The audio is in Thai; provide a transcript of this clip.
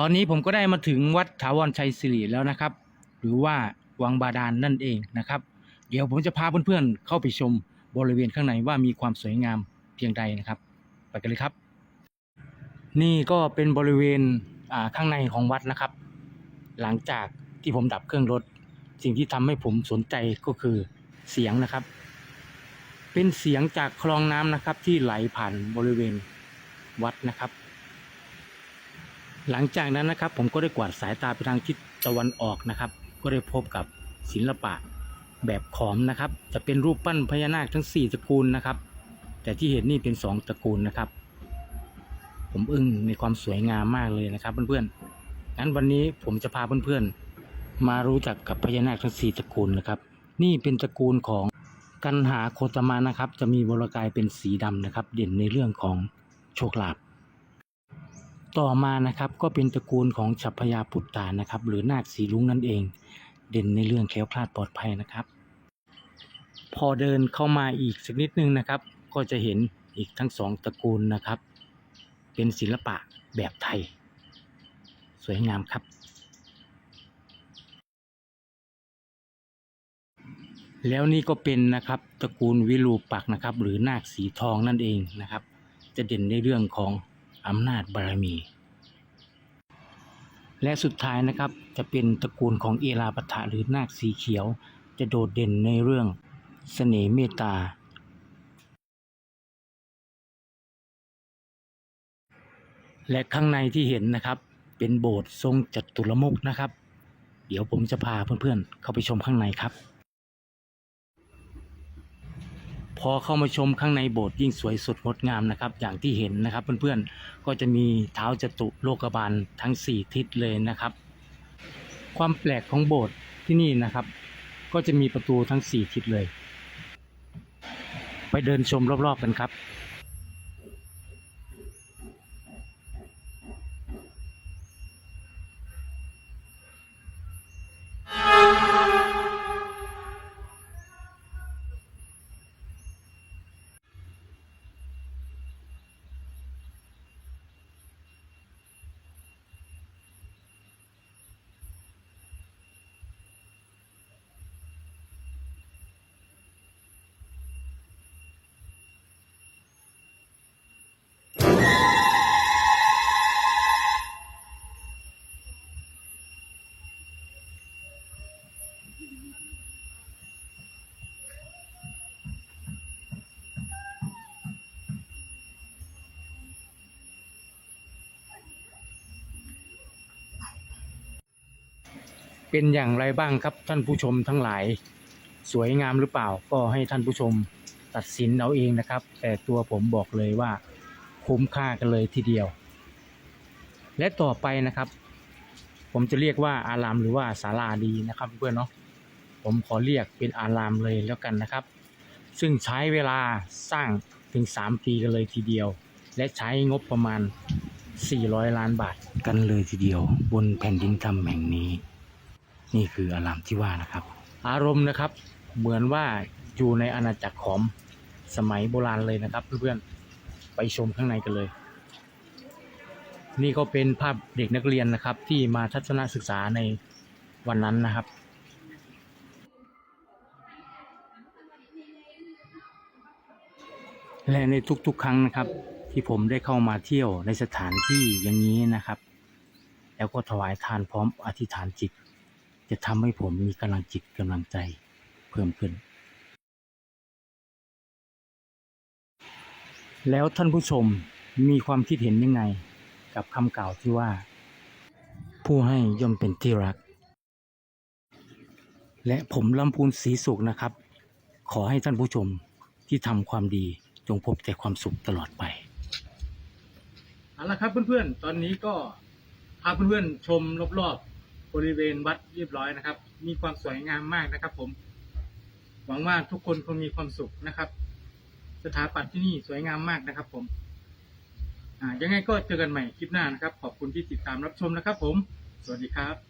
ตอนนี้ผมก็ได้มาถึงวัดถาวรชัยสิริแล้วนะครับ หรือว่าวังบาดาลนนั่นเองนะครับ เดี๋ยวผมจะพาเพื่อนๆเข้าไปชมบริเวณข้างในว่ามีความสวยงามเพียงใดนะครับ ไปกันเลยครับ นี่ก็เป็นบริเวณข้างในของวัดนะครับ หลังจากที่ผมดับเครื่องรถ สิ่งที่ทำให้ผมสนใจก็คือเสียงนะครับ เป็นเสียงจากคลองน้ำนะครับที่ไหลผ่านบริเวณวัดนะครับ หลังจากนั้นนะครับผมก็ได้กวาดสายตาไปทางทิศตะวันออกนะครับ ก็ได้พบกับศิลปะแบบขอมนะครับ จะเป็นรูปปั้นพญานาคทั้ง 4 ตระกูลนะครับ แต่ที่เห็นนี่เป็น 2 ตระกูลนะครับ ผมอึ้งในความสวยงามมากเลยนะครับ เพื่อนๆงั้นวันนี้ผมจะพาเพื่อนๆ มารู้จักกับพญานาคทั้ง 4 ตระกูลนะครับ นี่เป็นตระกูลของกันหาโคตมานะครับ จะมีวรกายเป็นสีดำนะครับ เด่นในเรื่องของโชคลาภ ต่อมานะครับก็เป็นตระกูลของฉัพยาปุตตานะครับ หรือนาคสีลุงนั่นเอง เด่นในเรื่องแคล้วคลาดปลอดภัยนะครับ พอเดินเข้ามาอีกสักนิดนึงนะครับ ก็จะเห็นอีกทั้งสองตระกูลนะครับ เป็นศิลปะแบบไทย สวยงามครับ แล้วนี่ก็เป็นนะครับตระกูลวิรูปักนะครับ หรือนาคสีทองนั่นเองนะครับ จะเด่นในเรื่องของ อำนาจบารมี และสุดท้ายนะครับจะเป็นตระกูลของเอราปทะหรือนาคสีเขียว จะโดดเด่นในเรื่องเสน่ห์เมตตา และข้างในที่เห็นนะครับเป็นโบสถ์ทรงจัตุรมุกนะครับ เดี๋ยวผมจะพาเพื่อนๆเข้าไปชมข้างในครับ พอเข้ามาชมข้างในโบสถ์ยิ่งสวยสดงดงามนะครับ อย่างที่เห็นนะครับเพื่อนๆก็จะมีเท้าจตุโลกบาลทั้ง 4 ทิศเลยนะครับ ความแปลกของโบสถ์ที่นี่นะครับ ก็จะมีประตูทั้ง 4 ทิศเลย ไปเดินชมรอบๆกันครับ เป็นอย่างไรบ้างครับท่านผู้ชมทั้งหลาย สวยงามหรือเปล่าก็ให้ท่านผู้ชมตัดสินเอาเองนะครับ แต่ตัวผมบอกเลยว่าคุ้มค่ากันเลยทีเดียว และต่อไปนะครับ ผมจะเรียกว่าอารามหรือว่าศาลาดีนะครับเพื่อนเนาะผมขอเรียกเป็นอารามเลยแล้วกันนะครับ ซึ่งใช้เวลาสร้างถึง 3 ปีกันเลยทีเดียว และใช้งบประมาณ 400 ล้านบาทกันเลยทีเดียว บนแผ่นดินธรรมแห่งนี้ นี่คืออารามที่ว่านะครับ อารมณ์นะครับเหมือนว่าอยู่ในอาณาจักรขอมสมัยโบราณเลยนะครับ เพื่อนๆไปชมข้างในกันเลย นี่ก็เป็นภาพเด็กนักเรียนนะครับ ที่มาทัศนศึกษาในวันนั้นนะครับและในทุกๆ ครั้งนะครับ ที่ผมได้เข้ามาเที่ยวในสถานที่อย่างนี้นะครับ แล้วก็ถวายทานพร้อมอธิษฐานจิต จะทำให้ผมมีกำลังจิตกำลังใจเพิ่มขึ้น แล้วท่านผู้ชมมีความคิดเห็นยังไง กับคำกล่าวที่ว่า ผู้ให้ย่อมเป็นที่รัก และผมลำพูนศรีสุขนะครับ ขอให้ท่านผู้ชมที่ทำความดีจงพบแต่ความสุขตลอดไปเอาละครับเพื่อนๆ ตอนนี้ก็พาเพื่อนๆชมรอบๆ บริเวณวัดเรียบร้อยนะครับ มีความสวยงามมากนะครับ ผม หวังว่าทุกคนคงมีความสุขนะครับ สถาปัตย์ที่นี่สวยงามมากนะครับ ผมอ่ายังไงก็เจอกันใหม่คลิปหน้านะครับ ขอบคุณที่ติดตามรับชมนะครับ ผม สวัสดีครับ